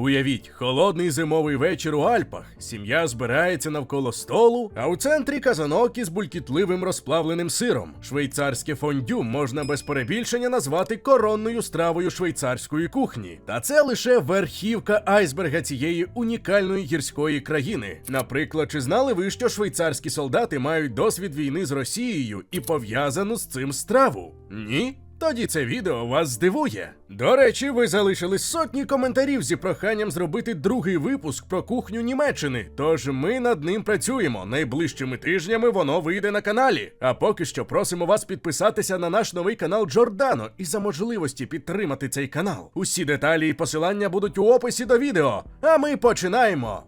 Уявіть, холодний зимовий вечір у Альпах. Сім'я збирається навколо столу, а у центрі казанок із булькітливим розплавленим сиром. Швейцарське фондю можна без перебільшення назвати коронною стравою швейцарської кухні. Та це лише верхівка айсберга цієї унікальної гірської країни. Наприклад, чи знали ви, що швейцарські солдати мають досвід війни з Росією і пов'язану з цим страву? Ні? Тоді це відео вас здивує. До речі, ви залишили сотні коментарів зі проханням зробити другий випуск про кухню Німеччини. Тож ми над ним працюємо. Найближчими тижнями воно вийде на каналі. А поки що просимо вас підписатися на наш новий канал Джордано і за можливості підтримати цей канал. Усі деталі і посилання будуть у описі до відео. А ми починаємо.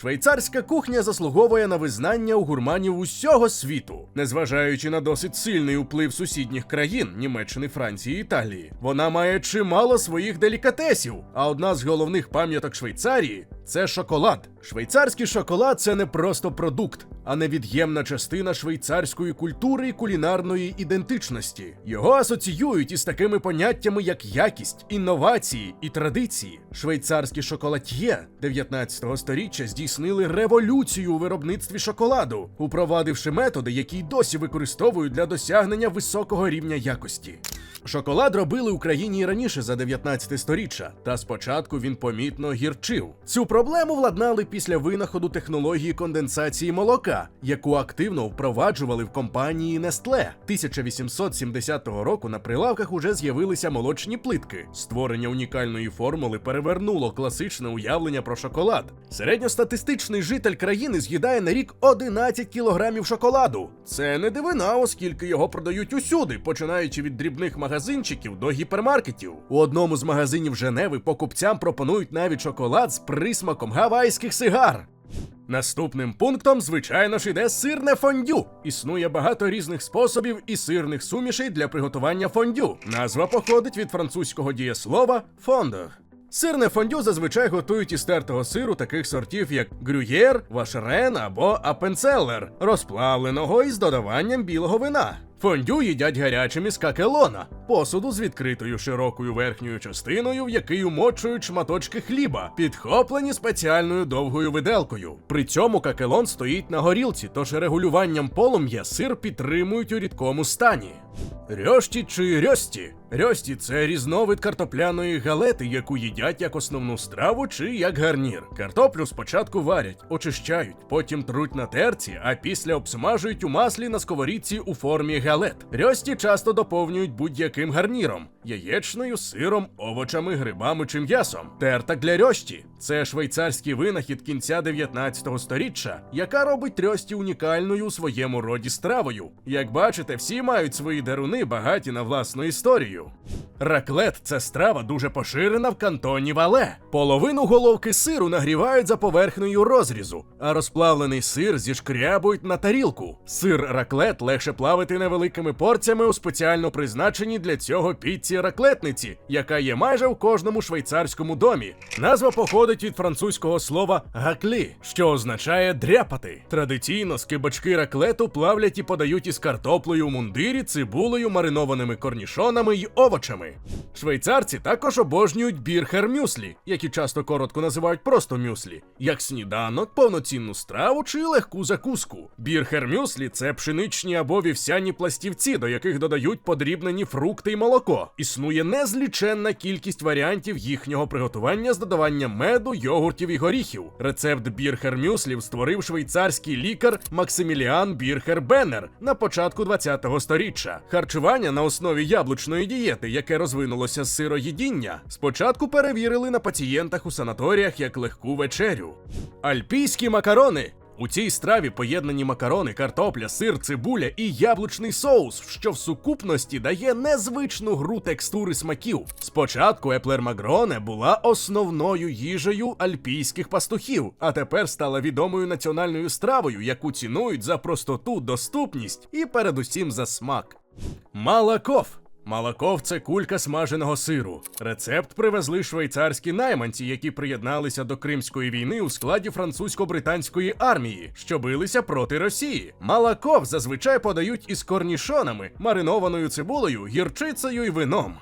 Швейцарська кухня заслуговує на визнання у гурманів усього світу, незважаючи на досить сильний вплив сусідніх країн Німеччини, Франції, Італії. Вона має чимало своїх делікатесів. А одна з головних пам'яток Швейцарії це шоколад. Швейцарський шоколад це не просто продукт, а невід'ємна частина швейцарської культури і кулінарної ідентичності. Його асоціюють із такими поняттями, як якість, інновації і традиції. Швейцарські шоколад'є 19 століття здійснили революцію у виробництві шоколаду, упровадивши методи, які досі використовують для досягнення високого рівня якості. Шоколад робили Україні і раніше за 19 сторіччя, та спочатку він помітно гірчив. Цю проблему владнали після винаходу технології конденсації молока, яку активно впроваджували в компанії Nestle. 1870 року на прилавках уже з'явилися молочні плитки. Створення унікальної формули перевернуло класичне уявлення про шоколад. Середньостатистичний житель країни з'їдає на рік 11 кілограмів шоколаду. Це не дивина, оскільки його продають усюди, починаючи від дрібних магазинчиків до гіпермаркетів. У одному з магазинів Женеви покупцям пропонують навіть шоколад з присмаком гавайських сигар. Наступним пунктом, звичайно ж, іде сирне фондю. Існує багато різних способів і сирних сумішей для приготування фондю. Назва походить від французького дієслова фондер. Сирне фондю зазвичай готують із тертого сиру таких сортів, як грюєр, вашерен або апенцеллер, розплавленого із додаванням білого вина. Фондю їдять гарячим із какелона, посуду з відкритою широкою верхньою частиною, в який умочують шматочки хліба, підхоплені спеціальною довгою виделкою. При цьому какелон стоїть на горілці, тож регулюванням полум'я сир підтримують у рідкому стані. Рьошті чи рьості? Рьості це різновид картопляної галети, яку їдять як основну страву чи як гарнір. Картоплю спочатку варять, очищають, потім труть на терці, а після обсмажують у маслі на сковорідці у формі галет. Рьості часто доповнюють будь-яким гарніром: яєчною, сиром, овочами, грибами чи м'ясом. Терта для рьості це швейцарський винахід кінця 19 століття, яка робить рьості унікальною у своєму роді стравою. Як бачите, всі мають свої даруни, багаті на власну історію. Раклет це страва дуже поширена в кантоні Вале. Половину головки сиру нагрівають за поверхнею розрізу, а розплавлений сир зішкрябують на тарілку. Сир раклет легше плавити невеликими порціями у спеціально призначеній для цього піці раклетниці, яка є майже в кожному швейцарському домі. Назва походить від французького слова гаклі, що означає дряпати. Традиційно скибачки раклету плавлять і подають із картоплею мундирі, цибулею, маринованими корнішонами й овочами. Швейцарці також обожнюють бірхер мюслі, які часто коротко називають просто мюслі, як сніданок, повноцінну страву чи легку закуску. Бірхер мюслі це пшеничні або вівсяні пластівці, до яких додають подрібнені фрукти й молоко. Існує незліченна кількість варіантів їхнього приготування з додаванням меду, йогуртів і горіхів. Рецепт бірхер мюслів створив швейцарський лікар Максиміліан Бірхер Беннер на початку 20-го сторіччя. Харчування на основі яблучної дієти, яке розвинулося з сироїдіння, спочатку перевірили на пацієнтах у санаторіях як легку вечерю. Альпійські макарони. У цій страві поєднані макарони, картопля, сир, цибуля і яблучний соус, що в сукупності дає незвичну гру текстури смаків. Спочатку еплер магроне була основною їжею альпійських пастухів, а тепер стала відомою національною стравою, яку цінують за простоту, доступність і передусім за смак. Малаков. Малаков це кулька смаженого сиру. Рецепт привезли швейцарські найманці, які приєдналися до Кримської війни у складі французько-британської армії, що билися проти Росії. Малаков зазвичай подають із корнішонами, маринованою цибулею, гірчицею і вином.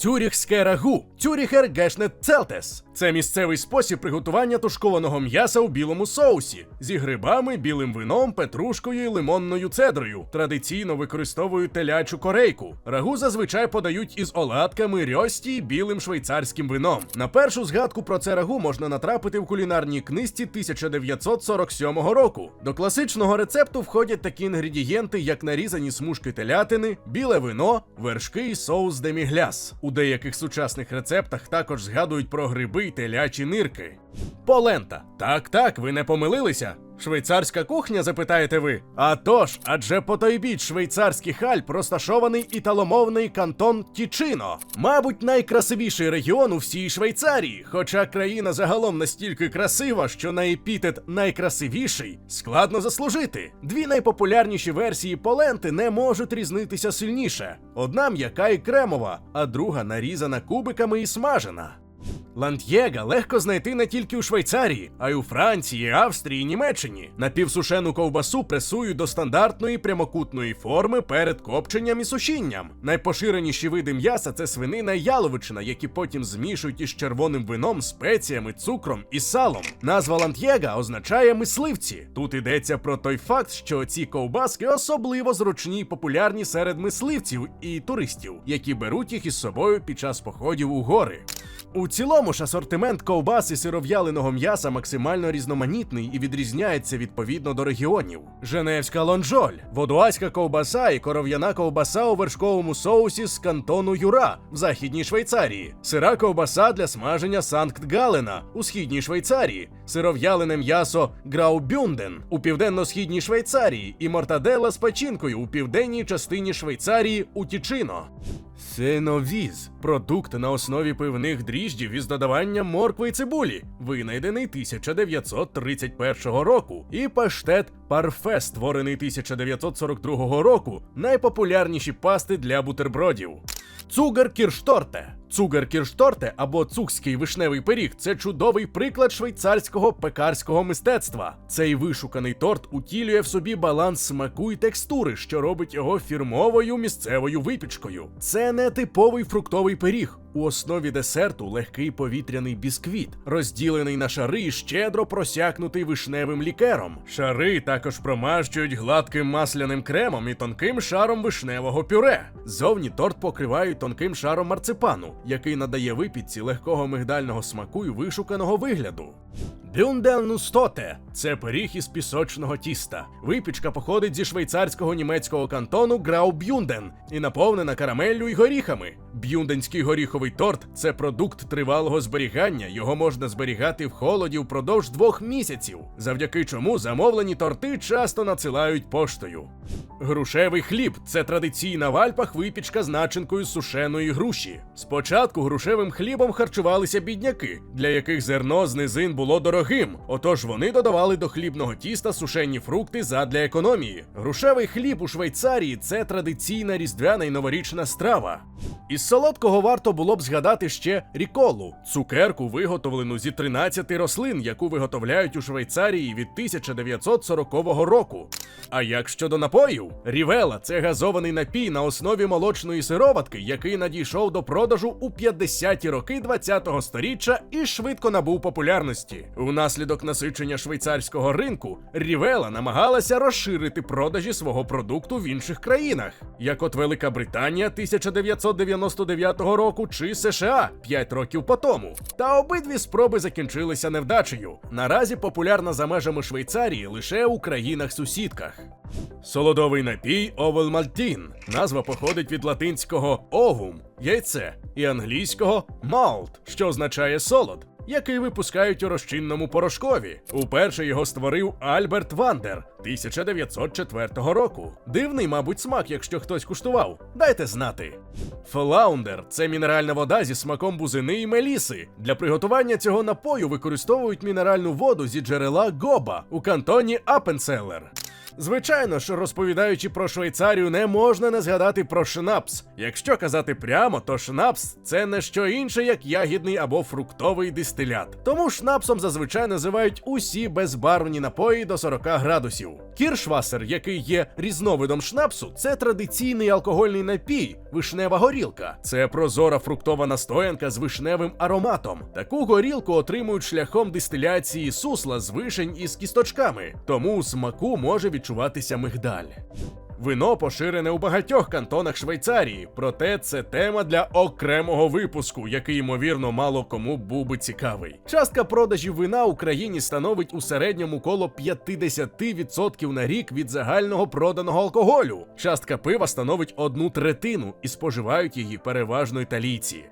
Цюріхське рагу, Цюріхер Гешнет Целтес. Це місцевий спосіб приготування тушкованого м'яса у білому соусі зі грибами, білим вином, петрушкою і лимонною цедрою. Традиційно використовують телячу корейку. Рагу зазвичай подають із оладками, рьості і білим швейцарським вином. На першу згадку про це рагу можна натрапити в кулінарній книжці 1947 року. До класичного рецепту входять такі інгредієнти, як нарізані смужки телятини, біле вино, вершки і соус демігляс. У деяких сучасних рецептах також згадують про гриби й телячі нирки. Полента. Так, так, ви не помилилися. Швейцарська кухня, запитаєте ви? А тож, адже по той біч швейцарських Альп розташований італомовний кантон Тічино, мабуть, найкрасивіший регіон у всій Швейцарії. Хоча країна загалом настільки красива, що на епітет найкрасивіший складно заслужити. Дві найпопулярніші версії поленти не можуть різнитися сильніше: одна м'яка і кремова, а друга нарізана кубиками і смажена. Лантьєга легко знайти не тільки у Швейцарії, а й у Франції, Австрії, Німеччині. Напівсушену ковбасу пресують до стандартної прямокутної форми перед копченням і сушінням. Найпоширеніші види м'яса це свинина і яловичина, які потім змішують із червоним вином, спеціями, цукром і салом. Назва лантьєга означає мисливці. Тут йдеться про той факт, що ці ковбаски особливо зручні й популярні серед мисливців і туристів, які беруть їх із собою під час походів у гори. У цілому ж асортимент ковбас і сиров'яленого м'яса максимально різноманітний і відрізняється відповідно до регіонів. Женевська лонжоль, водуаська ковбаса і коров'яна ковбаса у вершковому соусі з кантону Юра в західній Швейцарії, сира ковбаса для смаження Санкт Галена у східній Швейцарії, сиров'ялене м'ясо Граубюнден у південно-східній Швейцарії і мортадела з печінкою у південній частині Швейцарії у Тічино. Сеновіз продукт на основі пивних дріждів із додаванням моркви і цибулі, винайдений 1931 року, і паштет парфе, створений 1942 року, найпопулярніші пасти для бутербродів. Цугер кіршторте. Цугер кіршторте або цукський вишневий пиріг це чудовий приклад швейцарського пекарського мистецтва. Цей вишуканий торт утілює в собі баланс смаку і текстури, що робить його фірмовою місцевою випічкою. Це не типовий фруктовий пиріг. У основі десерту легкий повітряний бісквіт, розділений на шари і щедро просякнутий вишневим лікером. Шари також промащують гладким масляним кремом і тонким шаром вишневого пюре. Зовні торт покривають тонким шаром марципану, який надає випічці легкого мигдального смаку і вишуканого вигляду. Бюнделнустоте це пиріг із пісочного тіста. Випічка походить зі швейцарського німецького кантону Граубюнден і наповнена карамеллю і горіхами. Б'юнденський горіховий торт це продукт тривалого зберігання. Його можна зберігати в холоді впродовж двох місяців, завдяки чому замовлені торти часто надсилають поштою. Грушевий хліб це традиційна в Альпах випічка з начинкою сушеної груші. Спочатку грушевим хлібом харчувалися бідняки, для яких зерно з низин було дорогим. Отож вони додавали до хлібного тіста сушені фрукти задля економії. Грушевий хліб у Швейцарії це традиційна різдвяна й новорічна страва. Із солодкого варто було б згадати ще ріколу, цукерку, виготовлену зі 13 рослин, яку виготовляють у Швейцарії від 1940 року. А як щодо напоїв? Рівела це газований напій на основі молочної сироватки, який надійшов до продажу у 50-ті роки 20-го сторіччя і швидко набув популярності. Внаслідок насичення швейцарського ринку Рівела намагалася розширити продажі свого продукту в інших країнах, як от Велика Британія 1999 року чи США 5 років по тому. Та обидві спроби закінчилися невдачею. Наразі популярна за межами Швейцарії лише у країнах-сусідках. Солодовий напій Овелмальтін. Назва походить від латинського овум яйце і англійського малт, що означає солод. Який випускають у розчинному порошкові. Уперше його створив Альберт Вандер 1904 року. Дивний, мабуть, смак, якщо хтось куштував. Дайте знати. Флаундер це мінеральна вода зі смаком бузини і меліси. Для приготування цього напою використовують мінеральну воду зі джерела Гоба у кантоні Апенцеллер. Звичайно ж, розповідаючи про Швейцарію, не можна не згадати про шнапс. Якщо казати прямо, то шнапс це не що інше, як ягідний або фруктовий дистилят. Тому шнапсом зазвичай називають усі безбарвні напої до 40 градусів. Кіршвасер, який є різновидом шнапсу, це традиційний алкогольний напій, вишнева горілка. Це прозора фруктова настоянка з вишневим ароматом. Таку горілку отримують шляхом дистиляції сусла з вишень із кісточками, тому смаку може відчуватися мигдаль. Вино поширене у багатьох кантонах Швейцарії, проте це тема для окремого випуску, який ймовірно мало кому був би цікавий. Частка продажів вина в Україні становить у середньому коло 50% на рік від загального проданого алкоголю. Частка пива становить одну третину і споживають її переважно італійці.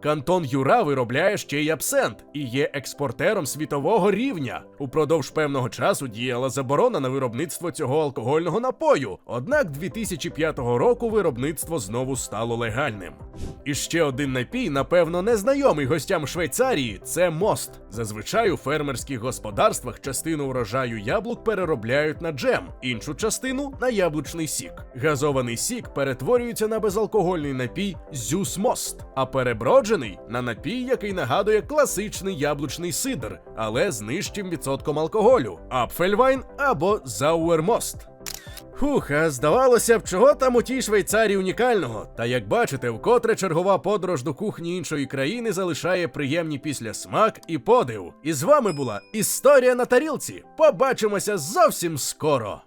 Кантон Юра виробляє ще й абсент і є експортером світового рівня. Упродовж певного часу діяла заборона на виробництво цього алкогольного напою. Однак 2005 року виробництво знову стало легальним. І ще один напій, напевно, незнайомий гостям Швейцарії це мост. Зазвичай у фермерських господарствах частину врожаю яблук переробляють на джем, іншу частину на яблучний сік. Газований сік перетворюється на безалкогольний напій зюс мост, а переброджений на напій, який нагадує класичний яблучний сидр, але з нижчим відсотком алкоголю апфельвайн або зауермост. Фух, а здавалося б, чого там у тій Швейцарії унікального. Та як бачите, вкотре чергова подорож до кухні іншої країни залишає приємні після смак і подив. І з вами була історія на тарілці. Побачимося зовсім скоро.